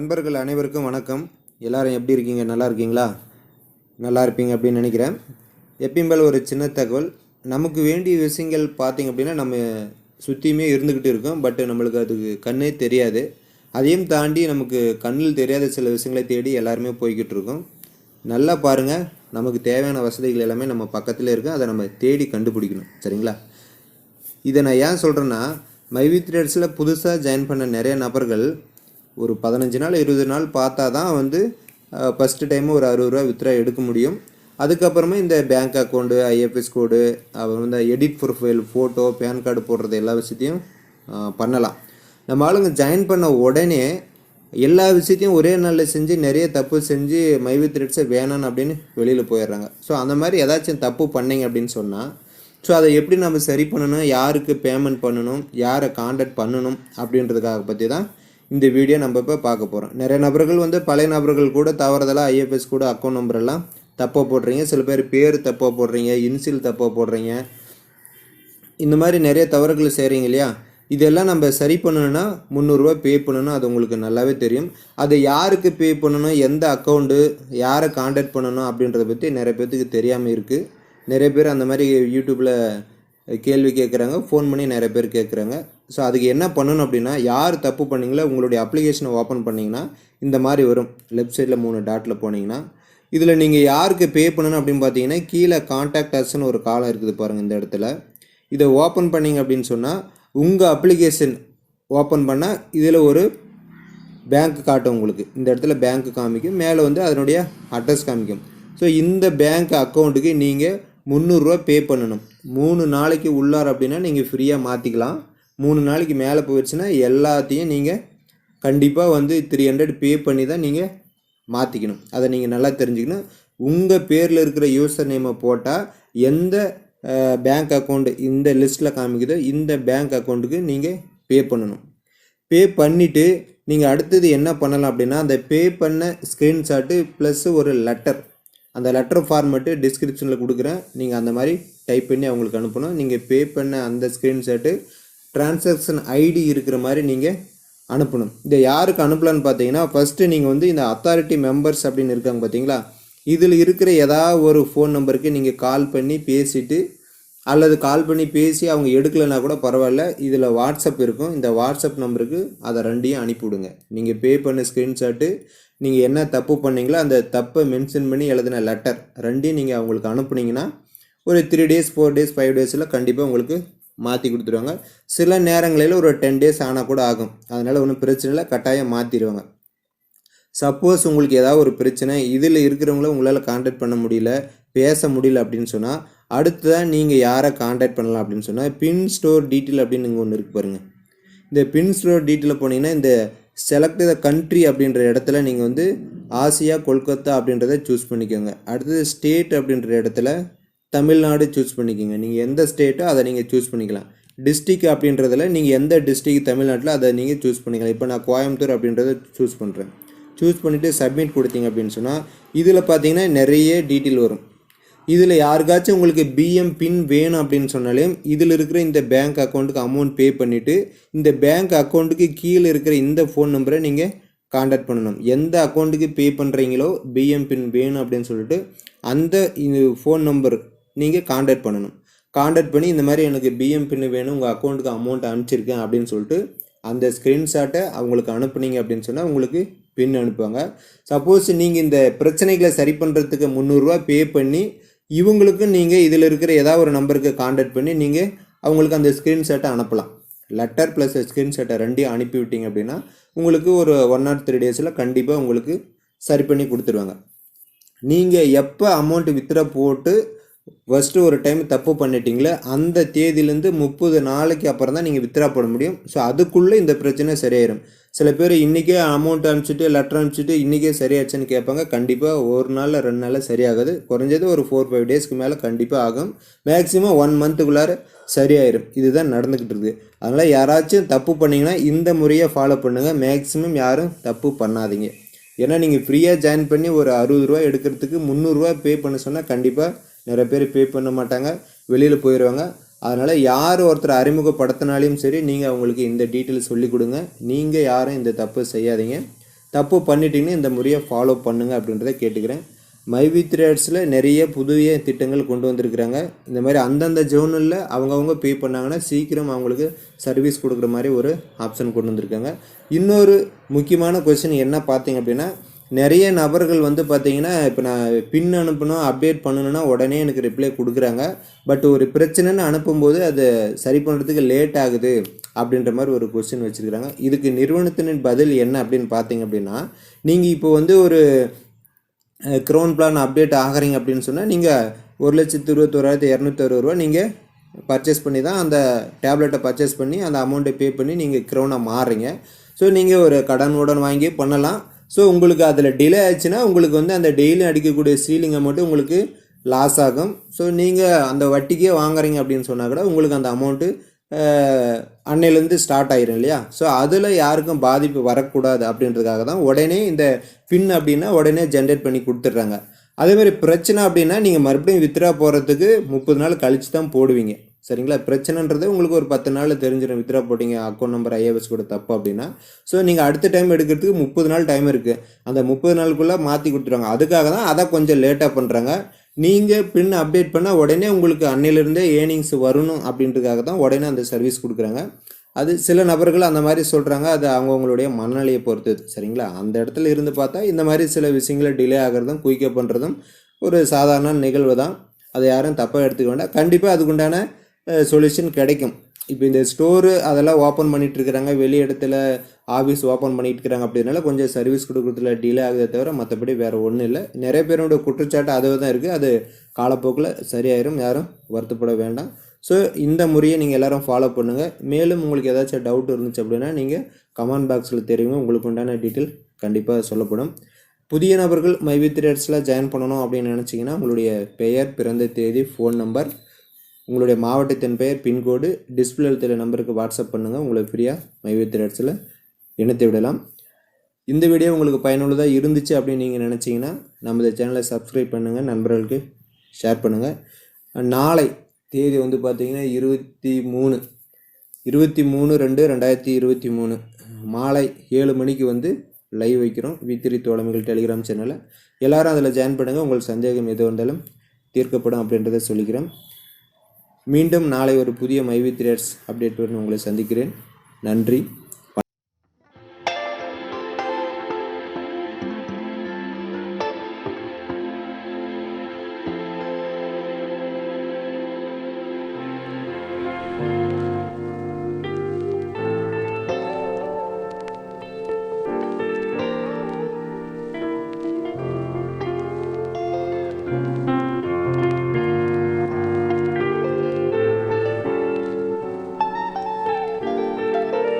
நண்பர்கள் அனைவருக்கும் வணக்கம். எல்லாரும் எப்படி இருக்கீங்க? நல்லா இருக்கீங்களா? நல்லா இருப்பீங்க அப்படின்னு நினைக்கிறேன். எப்பயும் போல ஒரு சின்ன தகவல். நமக்கு வேண்டிய விஷயங்கள் பார்த்தீங்க அப்படின்னா நம்ம சுற்றியுமே இருந்துக்கிட்டு இருக்கோம். பட் நம்மளுக்கு அதுக்கு கண்ணே தெரியாது. அதையும் தாண்டி நமக்கு கண்ணில் தெரியாத சில விஷயங்களை தேடி எல்லாருமே போய்கிட்டு இருக்கோம். நல்லா பாருங்கள் நமக்கு தேவையான வசதிகள் எல்லாமே நம்ம பக்கத்தில் இருக்குது அதை நம்ம தேடி கண்டுபிடிக்கணும். சரிங்களா? இதை நான் ஏன் சொல்கிறேன்னா மைவி த்ரெட்ஸில் புதுசாக ஜாயின் பண்ண நிறைய நபர்கள் ஒரு பதினஞ்சு நாள் இருபது நாள் பார்த்தா தான் வந்து ஃபஸ்ட்டு டைமு ஒரு அறுபது ரூபா வித்ரா எடுக்க முடியும். அதுக்கப்புறமா இந்த பேங்க் அக்கௌண்ட்டு ஐஎஃப்எஸ் கோடு அப்புறம் வந்து edit profile photo PAN card போடுறது எல்லா விஷயத்தையும் பண்ணலாம். நம்ம ஆளுங்க ஜாயின் பண்ண உடனே எல்லா விஷயத்தையும் ஒரே நாளில் செஞ்சு நிறைய தப்பு செஞ்சு மைவி த்ரெட்ஸை வேணான்னு அப்படின்னு வெளியில் போயிடுறாங்க. ஸோ அந்த மாதிரி ஏதாச்சும் தப்பு பண்ணிங்க அப்படின்னு சொன்னால் ஸோ அதை எப்படி நம்ம சரி பண்ணணும்? யாருக்கு பேமெண்ட் பண்ணணும்? யாரை காண்டாக்ட் பண்ணணும்? அப்படின்றதுக்காக பற்றி தான் இந்த வீடியோ நம்ம இப்போ பார்க்க போகிறோம் நிறைய நபர்கள் வந்து பழைய நபர்கள் கூட தவறுதலாக ஐஎஃப்எஸ் கூட அக்கௌண்ட் நம்பர் எல்லாம் தப்பாக போடுறீங்க. சில பேர் பேர் தப்பாக போடுறீங்க இன்சில் தப்பாக போடுறீங்க. இந்த மாதிரி நிறைய தவறுகள் செய்கிறீங்க இல்லையா? இதெல்லாம் நம்ம சரி பண்ணணும்னா முந்நூறுரூவா பே பண்ணணும் அது உங்களுக்கு நல்லாவே தெரியும். அதை யாருக்கு பே பண்ணணும் எந்த அக்கௌண்ட்டு யாரை காண்டாக்ட் பண்ணணும் அப்படின்றத பற்றி நிறைய பேர்த்துக்கு தெரியாமல் இருக்குது நிறைய பேர் அந்த மாதிரி யூடியூப்பில் கேள்வி கேட்குறாங்க ஃபோன் பண்ணி நிறைய பேர் கேட்குறாங்க ஸோ அதுக்கு என்ன பண்ணணும் அப்படின்னா யார் தப்பு பண்ணீங்களோ உங்களுடைய அப்ளிகேஷனை ஓப்பன் பண்ணிங்கன்னா இந்த மாதிரி வரும். லெஃப்ட் சைடில் மூணு டாட்டில் போனீங்கன்னா. இதில் நீங்கள் யாருக்கு பே பண்ணணும் அப்படின்னு பார்த்தீங்கன்னா கீழே காண்டாக்ட் அஸ்ன்னு ஒரு காலம் இருக்குது பாருங்கள் இந்த இடத்துல. இதை ஓப்பன் பண்ணிங்க அப்படின்னு சொன்னால் உங்கள் அப்ளிகேஷன் ஓப்பன் பண்ணால் இதில் ஒரு பேங்க் காட்டும் உங்களுக்கு. இந்த இடத்துல பேங்க் காமிக்கும். மேலே வந்து அதனுடைய அட்ரஸ் காமிக்கும். ஸோ இந்த பேங்க் அக்கௌண்ட்டுக்கு நீங்கள் முந்நூறுரூவா பே பண்ணணும். மூணு நாளைக்கு உள்ளார் அப்படின்னா நீங்கள் ஃப்ரீயாக மாற்றிக்கலாம் மூணு நாளைக்கு மேலே போயிடுச்சுன்னா எல்லாத்தையும் நீங்கள் கண்டிப்பாக வந்து த்ரீ ஹண்ட்ரட் பே பண்ணி தான் நீங்கள் மாற்றிக்கணும் அதை நீங்கள் நல்லா தெரிஞ்சுக்கணும். உங்கள் பேரில் இருக்கிற யூசர் நேமை போட்டால் எந்த பேங்க் அக்கௌண்ட் இந்த லிஸ்ட்டில் காமிக்குதோ இந்த பேங்க் அக்கௌண்ட்டுக்கு நீங்கள் பே பண்ணணும். பே பண்ணிவிட்டு நீங்கள் அடுத்தது என்ன பண்ணலாம் அப்படின்னா அந்த பே பண்ண ஸ்க்ரீன்ஷாட்டு ப்ளஸ் ஒரு லெட்டர் அந்த லெட்டர் ஃபார்மெட்டு டிஸ்கிரிப்ஷனில் கொடுக்குறேன். நீங்கள் அந்த மாதிரி டைப் பண்ணி அவங்களுக்கு அனுப்பணும். நீங்கள் பே பண்ண அந்த ஸ்க்ரீன்ஷாட்டு டிரான்சாக்ஷன் ஐடி இருக்கிற மாதிரி நீங்கள் அனுப்பணும். இதை யாருக்கு அனுப்பலான்னு பார்த்தீங்கன்னா ஃபஸ்ட்டு நீங்கள் வந்து இந்த அத்தாரிட்டி மெம்பர்ஸ் அப்படின்னு இருக்காங்க பார்த்தீங்களா இதில் இருக்கிற ஏதாவது ஒரு ஃபோன் நம்பருக்கு நீங்கள் கால் பண்ணி பேசிவிட்டு அல்லது கால் பண்ணி பேசி அவங்க எடுக்கலைன்னா கூட பரவாயில்ல. இதில் வாட்ஸ்அப் இருக்கும். இந்த வாட்ஸ்அப் நம்பருக்கு அதை ரெண்டையும் அனுப்பிவிடுங்க. நீங்கள் பே பண்ண ஸ்க்ரீன்ஷாட்டு நீங்கள் என்ன தப்பு பண்ணீங்களோ அந்த தப்பை மென்ஷன் பண்ணி எழுதின லெட்டர் ரெண்டையும் நீங்கள் அவங்களுக்கு அனுப்புனீங்கன்னா ஒரு three days four days five டேஸில் கண்டிப்பாக உங்களுக்கு மாற்றி கொடுத்துருவாங்க. சில நேரங்களில் ஒரு டென் டேஸ் ஆனால் கூட ஆகும். அதனால் ஒன்றும் பிரச்சனை இல்லை. கட்டாயம் மாற்றிடுவாங்க சப்போஸ் உங்களுக்கு ஏதாவது ஒரு பிரச்சனை இதில் இருக்கிறவங்கள உங்களால் காண்டாக்ட் பண்ண முடியல பேச முடியல அப்படின்னு சொன்னால் அடுத்ததாக நீங்கள் யாரை காண்டாக்ட் பண்ணலாம் அப்படின்னு சொன்னால் பின் ஸ்டோர் டீட்டெயில் அப்படின்னு நீங்கள் ஒன்று இருக்கு பாருங்கள் இந்த பின் ஸ்டோர் டீட்டெயில் போனீங்கன்னா இந்த செலக்ட் த கண்ட்ரி அப்படின்ற இடத்துல நீங்கள் வந்து ஆசியா கொல்கத்தா அப்படின்றத சூஸ் பண்ணிக்கோங்க. அடுத்தது ஸ்டேட் அப்படின்ற இடத்துல தமிழ்நாடு சூஸ் பண்ணிக்கோங்க. நீங்கள் எந்த ஸ்டேட்டோ அதை நீங்கள் சூஸ் பண்ணிக்கலாம். டிஸ்ட்ரிக் அப்படின்றதில் நீங்கள் எந்த டிஸ்ட்ரிக் தமிழ்நாட்டில் அதை நீங்கள் சூஸ் பண்ணிக்கலாம். இப்போ நான் கோயம்புத்தூர் அப்படின்றத சூஸ் பண்ணுறேன் சூஸ் பண்ணிவிட்டு சப்மிட் கொடுத்தீங்க அப்படின்னு சொன்னால் இதில் பார்த்தீங்கன்னா நிறைய டீட்டெயில் வரும். இதில் யாருக்காச்சும் உங்களுக்கு பிஎம் பின் வேணும் அப்படின்னு சொன்னாலே இதில் இருக்கிற இந்த பேங்க் அக்கௌண்ட்டுக்கு அமௌண்ட் பே பண்ணிவிட்டு இந்த பேங்க் அக்கௌண்ட்டுக்கு கீழே இருக்கிற இந்த ஃபோன் நம்பரை நீங்கள் காண்டாக்ட் பண்ணணும். எந்த அக்கௌண்ட்டுக்கு பே பண்ணுறீங்களோ பிஎம் பின் வேணும் அப்படின்னு சொல்லிட்டு அந்த ஃபோன் நம்பர் நீங்கள் காண்டாக்ட் பண்ணணும். காண்டாக்ட் பண்ணி இந்த மாதிரி எனக்கு பிஎம் பின் வேணும் உங்கள் அக்கௌண்ட்டுக்கு அமௌண்ட் அனுப்பிச்சிருக்கேன் அப்படின்னு சொல்லிட்டு அந்த ஸ்க்ரீன்ஷாட்டை அவங்களுக்கு அனுப்புனீங்க அப்படின்னு சொன்னால் உங்களுக்கு பின் அனுப்புவாங்க. சப்போஸ் நீங்கள் இந்த பிரச்சனைகளை சரி பண்ணுறதுக்கு முந்நூறுரூவா பே பண்ணி இவங்களுக்கும் நீங்கள் இதில் இருக்கிற ஏதாவது ஒரு நம்பருக்கு காண்டாக்ட் பண்ணி நீங்கள் அவங்களுக்கு அந்த ஸ்க்ரீன்ஷாட்டை அனுப்பலாம். லெட்டர் ப்ளஸ் ஸ்க்ரீன்ஷாட்டை ரெண்டையும் அனுப்பிவிட்டீங்க அப்படின்னா உங்களுக்கு ஒரு ஒன் ஆர் த்ரீ டேஸில் கண்டிப்பாக உங்களுக்கு சரி பண்ணி கொடுத்துருவாங்க. நீங்கள் எப்போ அமௌண்ட் வித்ரா போட்டு ஃபஸ்ட்டு ஒரு டைம் தப்பு பண்ணிட்டீங்களே அந்த தேதியிலேருந்து முப்பது நாளைக்கு அப்புறம் தான் நீங்கள் வித்ரா போட முடியும். ஸோ அதுக்குள்ளே இந்த பிரச்சனை சரியாயிரும். சில பேர் இன்றைக்கே அமௌண்ட் அனுப்பிச்சிட்டு லெட்டர் அனுப்பிச்சிட்டு இன்றைக்கே சரியாச்சுன்னு கேட்பாங்க. கண்டிப்பாக ஒரு நாளில் ரெண்டு நாளில் சரியாகாது. குறைஞ்சது ஒரு ஃபோர் ஃபைவ் டேஸ்க்கு மேலே கண்டிப்பாக ஆகும். மேக்ஸிமம் ஒன் மந்த்துக்குள்ளார சரியாயிரும். இதுதான் நடந்துக்கிட்டு இருக்குது அதனால் யாராச்சும் தப்பு பண்ணிங்கன்னா இந்த முறையை ஃபாலோ பண்ணுங்கள் மேக்ஸிமம் யாரும் தப்பு பண்ணாதீங்க. ஏன்னா நீங்கள் ஃப்ரீயாக ஜாயின் பண்ணி ஒரு அறுபது ரூபா எடுக்கிறதுக்கு முந்நூறுரூவா பே பண்ண சொன்னால் கண்டிப்பாக நிறைய பேர் பே பண்ண மாட்டாங்க. வெளியில் போயிடுவாங்க அதனால் யார் ஒருத்தர் அறிமுகப்படுத்தினாலையும் சரி நீங்கள் அவங்களுக்கு இந்த டீட்டெயில் சொல்லி கொடுங்க. நீங்கள் யாரும் இந்த தப்பு செய்யாதீங்க. தப்பு பண்ணிட்டீங்கன்னா இந்த முறையை ஃபாலோ பண்ணுங்கள் அப்படின்றத கேட்டுக்கிறேன். மைவி த்ரேட்ஸில் நிறைய புதிய திட்டங்கள் கொண்டு வந்திருக்கிறாங்க. இந்த மாதிரி அந்தந்த ஜோனில் அவங்கவுங்க பே பண்ணாங்கன்னா சீக்கிரம் அவங்களுக்கு சர்வீஸ் கொடுக்குற மாதிரி ஒரு ஆப்ஷன் கொண்டு வந்திருக்காங்க. இன்னொரு முக்கியமான கொஷின் என்ன பார்த்தீங்க அப்படின்னா நிறைய நபர்கள் வந்து பார்த்தீங்கன்னா இப்போ நான் பின் அனுப்பணும் அப்டேட் பண்ணணுன்னா உடனே எனக்கு ரிப்ளை கொடுக்குறாங்க. பட் ஒரு பிரச்சனைன்னு அனுப்பும்போது அது சரி பண்ணுறதுக்கு லேட் ஆகுது அப்படின்ற மாதிரி ஒரு கொஸ்டின் வச்சுருக்கிறாங்க. இதுக்கு நிறுவனத்தின் பதில் என்ன அப்படின்னு பார்த்தீங்க அப்படின்னா நீங்கள் இப்போ வந்து ஒரு க்ரோன் பிளான் அப்டேட் ஆகிறீங்க அப்படின்னு சொன்னால் நீங்கள் ஒரு லட்சத்து இருபத்தோராயிரத்து இரநூத்தி அறுபது ரூபா நீங்கள் பர்ச்சேஸ் பண்ணி தான் அந்த டேப்லெட்டை பர்ச்சேஸ் பண்ணி அந்த அமௌண்ட்டை பே பண்ணி நீங்கள் க்ரௌனாக மாறுறீங்க. ஸோ நீங்கள் ஒரு கடன் உடன் வாங்கி பண்ணலாம். ஸோ உங்களுக்கு அதில் டிலே ஆச்சுன்னா உங்களுக்கு வந்து அந்த டெய்லி அடிக்கக்கூடிய சீலிங் அமௌண்ட்டு உங்களுக்கு லாஸ் ஆகும். ஸோ நீங்கள் அந்த வட்டிக்கே வாங்குறீங்க அப்படின்னு சொன்னால் கூட உங்களுக்கு அந்த அமௌண்ட்டு அன்னையிலேருந்து ஸ்டார்ட் ஆயிரும் இல்லையா? ஸோ அதில் யாருக்கும் பாதிப்பு வரக்கூடாது அப்படின்றதுக்காக தான் உடனே இந்த பின் அப்படின்னா உடனே ஜென்ரேட் பண்ணி கொடுத்துட்றாங்க. அதேமாதிரி பிரச்சனை அப்படின்னா நீங்கள் மறுபடியும் வித்ரா போகிறதுக்கு முப்பது நாள் கழித்து தான் போடுவீங்க. சரிங்களா? பிரச்சனைன்றது உங்களுக்கு ஒரு பத்து நாளில் தெரிஞ்சிடும் வித்ரா போட்டிங்க அக்கௌண்ட் நம்பர் ஐஏஎஸ் கூட தப்பு அப்படின்னா. ஸோ நீங்கள் அடுத்த டைம் எடுக்கிறதுக்கு முப்பது நாள் டைம் இருக்குது அந்த முப்பது நாளுக்குள்ளே மாற்றி கொடுத்துருவாங்க. அதுக்காக தான் அதை கொஞ்சம் லேட்டாக பண்ணுறாங்க நீங்கள் பின் அப்டேட் பண்ணால் உடனே உங்களுக்கு அன்னையிலேருந்தே ஏர்னிங்ஸ் வரணும் அப்படின்றதுக்காக தான் உடனே அந்த சர்வீஸ் கொடுக்குறாங்க. அது சில நபர்கள் அந்த மாதிரி சொல்கிறாங்க அது அவங்கவுங்களுடைய மனநிலையை பொறுத்து சரிங்களா? அந்த இடத்துல இருந்து பார்த்தா இந்த மாதிரி சில விஷயங்களை டிலே ஆகிறதும் குயிக்கப் பண்ணுறதும் ஒரு சாதாரண நிகழ்வு தான். அதை யாரும் தப்பாக எடுத்துக்க வேண்டாம். கண்டிப்பாக அதுக்குண்டான சொல்யூஷன் கிடைக்கும். இப்போ இந்த ஸ்டோரு அதெல்லாம் ஓப்பன் பண்ணிட்டு இருக்கிறாங்க. வெளி இடத்துல ஆஃபீஸ் ஓப்பன் பண்ணிட்டு இருக்கிறாங்க அப்படின்னால கொஞ்சம் சர்வீஸ் கொடுக்குறதுல டிலே ஆகுதே தவிர மற்றபடி வேறு ஒன்றும் இல்லை. நிறைய பேரோட குற்றச்சாட்டு அதுவே தான் இருக்குது அது காலப்போக்கில் சரியாயிரும். யாரும் வருத்தப்பட வேண்டாம். ஸோ இந்த முறையை நீங்கள் எல்லோரும் ஃபாலோ பண்ணுங்கள் மேலும் உங்களுக்கு ஏதாச்சும் டவுட் இருந்துச்சு அப்படின்னா நீங்கள் கமெண்ட் பாக்ஸில் தெரியுங்க. உங்களுக்கு உண்டான டீட்டெயில் கண்டிப்பாக சொல்லப்படும். புதிய நபர்கள் மைவி த்ரீ ஜாயின் பண்ணணும் அப்படின்னு நினச்சிங்கன்னா உங்களுடைய பெயர் பிறந்த தேதி ஃபோன் நம்பர் உங்களுடைய மாவட்டத்தின் பெயர் பின்கோடு டிஸ்பிளே தெரிய நம்பருக்கு வாட்ஸ்அப் பண்ணுங்கள் உங்களை ஃப்ரீயாக மைவி த்ரேட்ஸில் இணைத்து விடலாம். இந்த வீடியோ உங்களுக்கு பயனுள்ளதாக இருந்துச்சு அப்படின்னு நீங்கள் நினச்சிங்கன்னா நமது சேனலை சப்ஸ்கிரைப் பண்ணுங்கள் நண்பர்களுக்கு ஷேர் பண்ணுங்கள் நாளை தேதி வந்து பார்த்திங்கன்னா இருபத்தி மூணு இருபத்தி மூணு ரெண்டு ரெண்டாயிரத்தி இருபத்தி மூணு. மாலை ஏழு மணிக்கு வந்து லைவ் வைக்கிறோம். வித்திரி தோழமைகள் டெலிகிராம் சேனலில் எல்லோரும் அதில் ஜாயின் பண்ணுங்கள் உங்கள் சந்தேகம் எது வந்தாலும் தீர்க்கப்படும் அப்படின்றத சொல்லிக்கிறேன். மீண்டும் நாளை ஒரு புதிய மைவி த்ரேட்ஸ் அப்டேட்டுடன் உங்களை சந்திக்கிறேன். நன்றி.